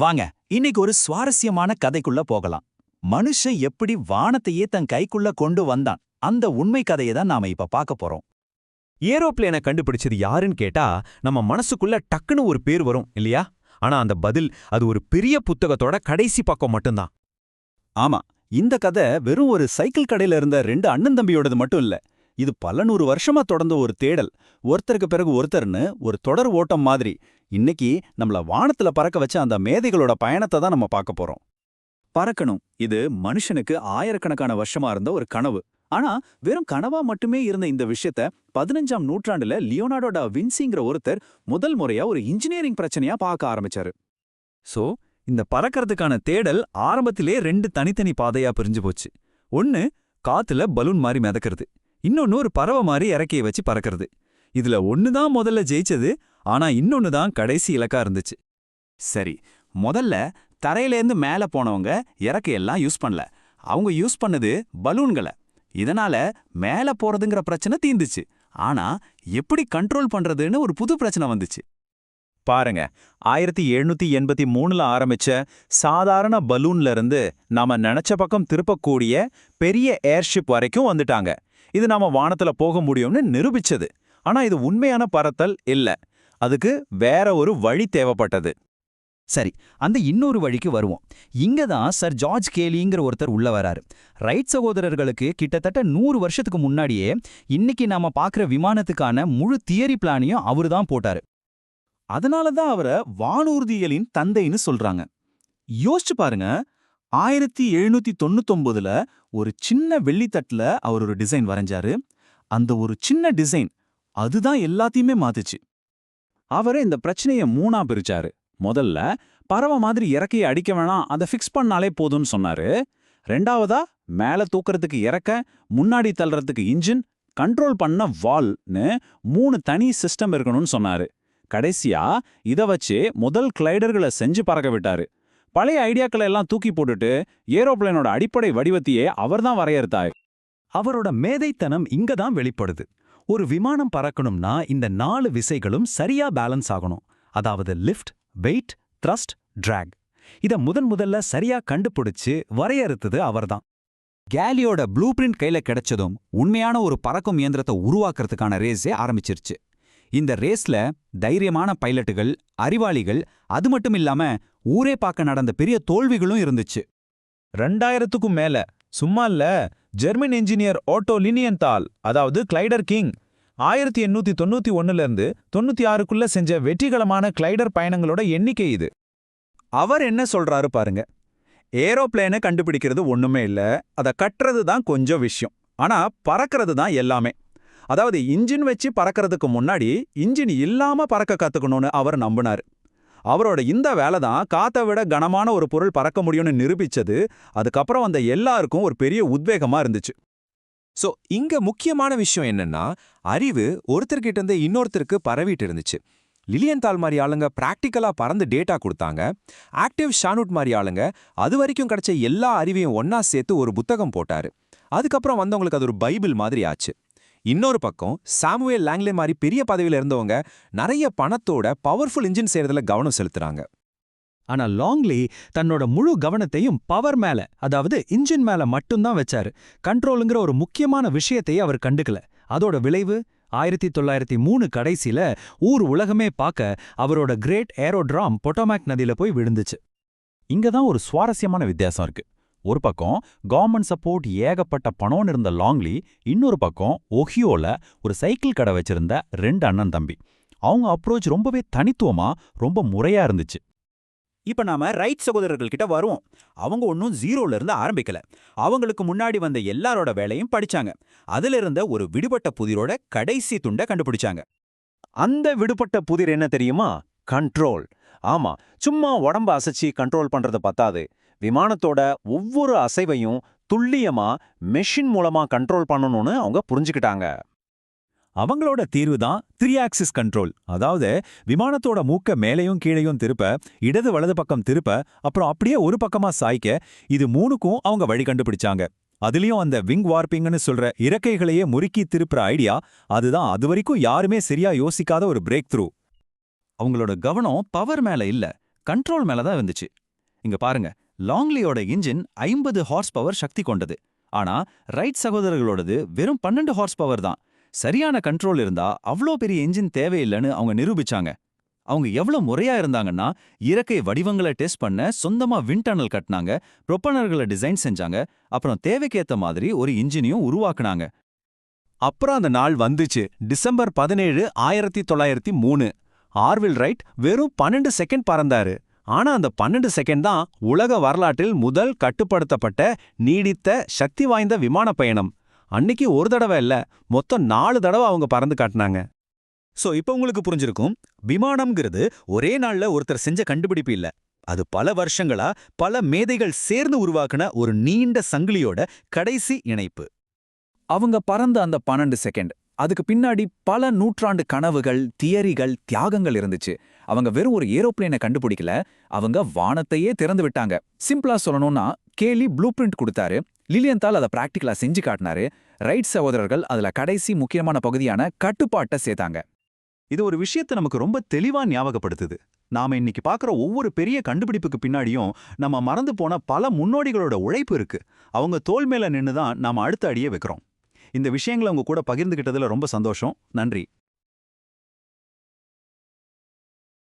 வாங்க இன்னைக்கு ஒரு சுவாரஸ்யமான கதைக்குள்ள போகலாம். மனுஷன் எப்படி வானத்தையே தன் கைக்குள்ள கொண்டு வந்தான்? அந்த உண்மை கதையை தான் நாம இப்ப பார்க்க போறோம். ஏரோப்ளேனை கண்டுபிடிச்சது யாருன்னு கேட்டா நம்ம மனசுக்குள்ள டக்குன்னு ஒரு பேர் வரும் இல்லையா? ஆனா அந்த பதில் அது ஒரு பெரிய புத்தகத்தோட கடைசி பக்கம் மட்டும்தான். ஆமா இந்த கதை வெறும் ஒரு சைக்கிள் கடையில இருந்த ரெண்டு அண்ணன் தம்பியோடது மட்டும் இல்ல. இது பல நூறு வருஷமா தொடர்ந்த ஒரு தேடல். ஒருத்தருக்கு பிறகு ஒருத்தர்னு ஒரு தொடர் ஓட்டம் மாதிரி. இன்னைக்கு நம்மள வானத்துல பறக்க வச்ச அந்த மேதைகளோட பயணத்தை தான் நம்ம பார்க்க போறோம். பறக்கணும் இது மனுஷனுக்கு ஆயிரக்கணக்கான வருஷமா இருந்த ஒரு கனவு. ஆனா வெறும் கனவா மட்டுமே இருந்த இந்த விஷயத்த பதினஞ்சாம் நூற்றாண்டுல லியோனார்டோடா வின்சிங்கிற ஒருத்தர் முதல் முறையா ஒரு இன்ஜினியரிங் பிரச்சனையா பார்க்க ஆரம்பிச்சாரு. சோ இந்த பறக்கறதுக்கான தேடல் ஆரம்பத்திலே ரெண்டு தனித்தனி பாதையா பிரிஞ்சு போச்சு. ஒன்னு காத்துல பலூன் மாதிரி மிதக்கிறது. இன்னொன்னு ஒரு பறவை மாதிரி இறக்கைய வச்சு பறக்கிறது. இதுல ஒன்னு தான் முதல்ல ஜெயிச்சது ஆனா இன்னொன்னு தான் கடைசி இலக்கா இருந்துச்சு. சரி முதல்ல தரையிலேருந்து மேல போனவங்க இறக்கையெல்லாம் யூஸ் பண்ணல. அவங்க யூஸ் பண்ணது பலூன்களை. இதனால மேல போறதுங்கிற பிரச்சனை தீந்துச்சு ஆனா எப்படி கண்ட்ரோல் பண்றதுன்னு ஒரு புது பிரச்சனை வந்துச்சு. பாருங்க ஆயிரத்தி எழுநூத்தி எண்பத்தி மூணுல ஆரம்பிச்ச சாதாரண பலூன்ல இருந்து நாம நினைச்ச பக்கம் திருப்பக்கூடிய பெரிய ஏர்ஷிப் வரைக்கும் வந்துட்டாங்க. இது நாம வானத்துல போக முடியும்னு நிரூபிச்சது. ஆனா இது உண்மையான பறத்தல் இல்ல. அதுக்கு வேற ஒரு வழி தேவைப்பட்டது. சரி அந்த இன்னொரு வழிக்கு வருவோம். இங்க தான் சர் ஜார்ஜ் கேலிங்கிற ஒருத்தர் உள்ள வராரு. ரைட் சகோதரர்களுக்கு கிட்டத்தட்ட நூறு வருஷத்துக்கு முன்னாடியே இன்னைக்கு நாம பார்க்குற விமானத்துக்கான முழு தியரி பிளானையும் அவரு தான் போட்டாரு. அதனால தான் அவரை வானூர்தியலின் தந்தைன்னு சொல்றாங்க. யோசிச்சு பாருங்க ஆயிரத்தி எழுநூத்தி தொண்ணூத்தொன்பதுல ஒரு சின்ன வெள்ளித்தட்டுல அவர் ஒரு டிசைன் வரைஞ்சாரு. அந்த ஒரு சின்ன டிசைன் அதுதான் எல்லாத்தையுமே மாத்துச்சு. அவரே இந்த பிரச்சனைய மூணா பிரிச்சாரு. முதல்ல பறவை மாதிரி இறக்கையை அடிக்க வேணாம் அதை ஃபிக்ஸ் பண்ணாலே போதும்னு சொன்னாரு. ரெண்டாவதா மேல தூக்கறதுக்கு இறக்க முன்னாடி தள்ளுறதுக்கு இன்ஜின் கண்ட்ரோல் பண்ண வால்னு மூணு தனி சிஸ்டம் இருக்கணும்னு சொன்னாரு. கடைசியா இத வச்சு முதல் கிளைடர்களை செஞ்சு பறக்க விட்டாரு. பழைய ஐடியாக்களை எல்லாம் தூக்கி போட்டுட்டு ஏரோப்ளேனோட அடிப்படை வடிவத்தையே அவர்தான் வரையறுத்தாய் அவரோட மேதைத்தனம் இங்க தான் வெளிப்படுது. ஒரு விமானம் பறக்கணும்னா இந்த நாலு விசைகளும் சரியா பேலன்ஸ் ஆகணும். அதாவது லிஃப்ட் வெயிட் த்ரஸ்ட் டிராக். இத முதன் முதல்ல சரியா கண்டுபிடிச்சு வரையறுத்தது அவர்தான். கேலியோட ப்ளூ பிரிண்ட் கையில கிடைச்சதும் உண்மையான ஒரு பறக்கும் இயந்திரத்தை உருவாக்குறதுக்கான ரேஸே ஆரம்பிச்சிருச்சு. இந்த ரேஸ்ல தைரியமான பைலட்டுகள் அறிவாளிகள் அது மட்டும் இல்லாம ஊரே பார்க்க நடந்த பெரிய தோல்விகளும் இருந்துச்சு. ரெண்டாயிரத்துக்கும் மேல சும்மா இல்ல ஜெர்மன் என்ஜினியர் ஓட்டோ லினியன்தால் அதாவது கிளைடர் கிங் ஆயிரத்தி எண்ணூத்தி தொண்ணூத்தி ஒன்னுல இருந்து தொண்ணூத்தி ஆறுக்குள்ள செஞ்ச வெற்றிகரமான கிளைடர் பயணங்களோட எண்ணிக்கை இது. அவர் என்ன சொல்றாரு பாருங்க ஏரோப்ளேனை கண்டுபிடிக்கிறது ஒண்ணுமே இல்ல அத கட்டுறது தான் கொஞ்சம் விஷயம் ஆனா பறக்கிறது தான் எல்லாமே. அதாவது இன்ஜின் வச்சு பறக்கறதுக்கு முன்னாடி இன்ஜின் இல்லாம பறக்க கத்துக்கணும்னு அவர் நம்பினார். அவரோட இந்த வேலை தான் காத்தை விட கனமான ஒரு பொருள் பறக்க முடியும்னு நிரூபிச்சது. அதுக்கப்புறம் அந்த எல்லாருக்கும் ஒரு பெரிய உத்வேகமா இருந்துச்சு. சோ இங்க முக்கியமான விஷயம் என்னன்னா அறிவு ஒருத்தர்கிட்ட இருந்து இன்னொருத்தருக்கு பரவிட்டு இருந்துச்சு. லிலியன் தால் மாதிரி ஆளுங்க ப்ராக்டிக்கலாக பறந்து டேட்டா கொடுத்தாங்க. ஆக்டிவ் ஷானுட் மாதிரி ஆளுங்க அது வரைக்கும் கிடைச்ச எல்லா அறிவையும் ஒன்னா சேர்த்து ஒரு புத்தகம் போட்டாரு. அதுக்கப்புறம் வந்தவங்களுக்கு அது ஒரு பைபிள் மாதிரி ஆச்சு. இன்னொரு பக்கம் சாமுவேல் லாங்லே மாதிரி பெரிய பதவியில இருந்தவங்க நிறைய பணத்தோட பவர்ஃபுல் இன்ஜின் செய்யறதுல கவனம் செலுத்துறாங்க. ஆனா லாங்லி தன்னோட முழு கவனத்தையும் பவர் மேல அதாவது இன்ஜின் மேல மட்டும்தான் வச்சாரு. கண்ட்ரோலுங்கிற ஒரு முக்கியமான விஷயத்தையே அவர் கண்டுக்கல. அதோட விளைவு ஆயிரத்தி தொள்ளாயிரத்தி மூணு கடைசியில ஊர் உலகமே பார்க்க அவரோட கிரேட் ஏரோட்ராம் பொட்டோமேக் நதியில போய் விழுந்துச்சு. இங்க தான் ஒரு சுவாரஸ்யமான வித்தியாசம் இருக்கு. ஒரு பக்கம் கவர்மெண்ட் சப்போர்ட் ஏகப்பட்ட பணம்னு இருந்த லாங்லி இன்னொரு பக்கம் ஒஹியோல ஒரு சைக்கிள் கடை வச்சிருந்த ரெண்டு அண்ணன் தம்பி. அவங்க அப்ரோச் ரொம்பவே தனித்துவமா ரொம்ப முறையா இருந்துச்சு. இப்ப நாம ரைட் சகோதரர்கள் கிட்ட வருவோம். அவங்க ஒன்னும் ஜீரோல இருந்து ஆரம்பிக்கல. அவங்களுக்கு முன்னாடி வந்த எல்லாரோட வேலையும் படிச்சாங்க. அதுல இருந்த ஒரு விடுபட்ட புதிரோட கடைசி துண்டை கண்டுபிடிச்சாங்க. அந்த விடுபட்ட புதிர் என்ன தெரியுமா? கண்ட்ரோல் ஆமா சும்மா உடம்ப அசைச்சு கண்ட்ரோல் பண்றது பத்தாது. விமானத்தோட ஒவ்வொரு அசைவையும் துல்லியமா மெஷின் மூலமா கண்ட்ரோல் பண்ணணும்னு அவங்க புரிஞ்சுக்கிட்டாங்க. அவங்களோட தீர்வு தான் த்ரீ ஆக்சிஸ் கண்ட்ரோல் அதாவது விமானத்தோட மூக்க மேலையும் கீழையும் திருப்ப இடது வலது பக்கம் திருப்ப அப்புறம் அப்படியே ஒரு பக்கமா சாய்க்க இது மூணுக்கும் அவங்க வழி கண்டுபிடிச்சாங்க. அதுலயும் அந்த விங் வார்ப்பிங்னு சொல்ற இறக்கைகளையே முறுக்கி திருப்புற ஐடியா அதுதான் அது வரைக்கும் யாருமே சரியா யோசிக்காத ஒரு பிரேக் த்ரூ அவங்களோட கவனம் பவர் மேல இல்ல கண்ட்ரோல் மேல தான் இருந்துச்சு. இங்க பாருங்க. லாங்லியோட இன்ஜின் ஐம்பது ஹார்ஸ் பவர் சக்தி கொண்டது. ஆனா ரைட் சகோதரர்களோடது வெறும் பன்னெண்டு ஹார்ஸ் பவர் தான். சரியான கண்ட்ரோல் இருந்தா அவ்வளோ பெரிய இன்ஜின் தேவையில்லைன்னு அவங்க நிரூபிச்சாங்க. அவங்க எவ்வளவு முறையா இருந்தாங்கன்னா இறக்கை வடிவங்களை டெஸ்ட் பண்ண சொந்தமா விண்ட் டனல் கட்டினாங்க ப்ரொப்பனர்களை டிசைன் செஞ்சாங்க அப்புறம் தேவைக்கேத்த மாதிரி ஒரு இன்ஜினையும் உருவாக்குனாங்க. அப்புறம் அந்த நாள் வந்துச்சு டிசம்பர் பதினேழு ஆயிரத்தி தொள்ளாயிரத்தி மூணு. ஆர்வில் ரைட் வெறும் பன்னெண்டு செகண்ட் பறந்தாரு. ஆனா அந்த பன்னெண்டு செகண்ட் தான் உலக வரலாற்றில் முதல் கட்டுப்படுத்தப்பட்ட நீடித்த சக்தி வாய்ந்த விமான பயணம். அன்னைக்கு ஒரு தடவை இல்ல மொத்தம் நாலு தடவை அவங்க பறந்து காட்டினாங்க. சோ இப்போ உங்களுக்கு புரிஞ்சிருக்கும் விமானம்ங்கிறது ஒரே நாள்ல ஒருத்தர் செஞ்ச கண்டுபிடிப்பு இல்ல. அது பல வருஷங்களா பல மேதைகள் சேர்ந்து உருவாக்குன ஒரு நீண்ட சங்கிலியோட கடைசி இணைப்பு. அவங்க பறந்த அந்த பன்னெண்டு செகண்ட் அதுக்கு பின்னாடி பல நூற்றாண்டு கனவுகள் தியரிகள் தியாகங்கள் இருந்துச்சு. அவங்க வெறும் ஒரு ஏரோப்ளேனை கண்டுபிடிக்கல. அவங்க வானத்தையே திறந்து விட்டாங்க. சிம்பிளா சொல்லணும்னா கேலி ப்ளூ பிரிண்ட் கொடுத்தாரு. லிலியன்தால் அதை பிராக்டிகலா செஞ்சு காட்டினாரு. ரைட் சகோதரர்கள் அதுல கடைசி முக்கியமான பகுதியான கட்டுப்பாட்டை சேர்த்தாங்க. இது ஒரு விஷயத்தை நமக்கு ரொம்ப தெளிவா ஞாபகப்படுத்துது. நாம இன்னைக்கு பார்க்குற ஒவ்வொரு பெரிய கண்டுபிடிப்புக்கு பின்னாடியும் நம்ம மறந்து போன பல முன்னோடிகளோட உழைப்பு இருக்கு. அவங்க தோல் மேல நின்னு தான் நாம அடுத்த அடியே வைக்கிறோம். இந்த விஷயங்களை உங்க கூட பகிர்ந்துகிட்டதுல ரொம்ப சந்தோஷம். நன்றி.